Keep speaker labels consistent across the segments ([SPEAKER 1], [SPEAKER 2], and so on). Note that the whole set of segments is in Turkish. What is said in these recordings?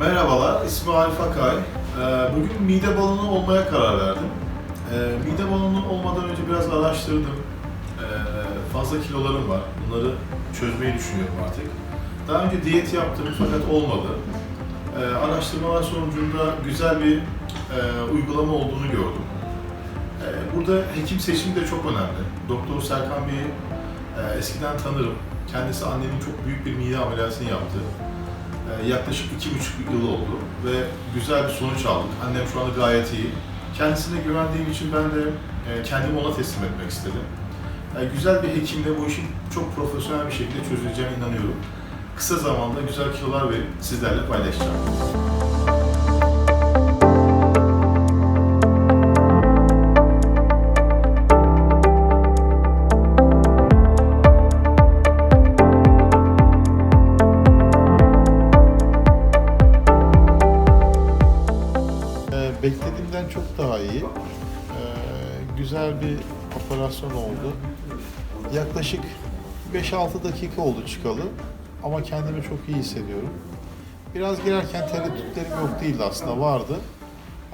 [SPEAKER 1] Merhabalar, ismi Arif Akay. Ee, Bugün mide balonu olmaya karar verdim. Ee, Mide balonu olmadan önce biraz araştırdım. Ee, Fazla kilolarım var. Bunları çözmeyi düşünüyorum artık. Daha önce diyet yaptım fakat olmadı. Araştırmalar sonucunda güzel bir e, uygulama olduğunu gördüm. Burada hekim seçimi de çok önemli. Doktor Serkan Bey'i e, eskiden tanırım. Kendisi annemin çok büyük bir mide ameliyatını yaptı. Ee, yaklaşık iki buçuk yıl oldu ve güzel bir sonuç aldık. Annem şu anda gayet iyi. Kendisine güvendiğim için ben de e, kendimi ona teslim etmek istedim. Yani güzel bir hekimle bu işin çok profesyonel bir şekilde çözüleceğine inanıyorum. Kısa zamanda güzel kilolar verip sizlerle paylaşacağım.
[SPEAKER 2] Beklediğimden çok daha iyi. Ee, güzel bir operasyon oldu. Yaklaşık 5-6 dakika oldu çıkalı ama kendimi çok iyi hissediyorum. Biraz girerken tereddütlerim yok değildi aslında vardı.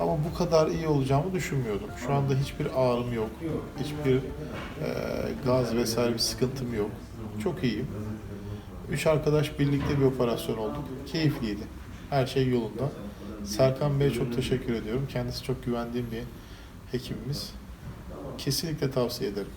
[SPEAKER 2] Ama bu kadar iyi olacağımı düşünmüyordum. Şu anda hiçbir ağrım yok. Hiçbir e, gaz vesaire bir sıkıntım yok. Çok iyiyim. Üç arkadaş birlikte bir operasyon olduk. Keyifliydi. Her şey yolunda. Serkan Bey'e çok teşekkür ediyorum. Kendisi çok güvendiğim bir hekimimiz. Kesinlikle tavsiye ederim.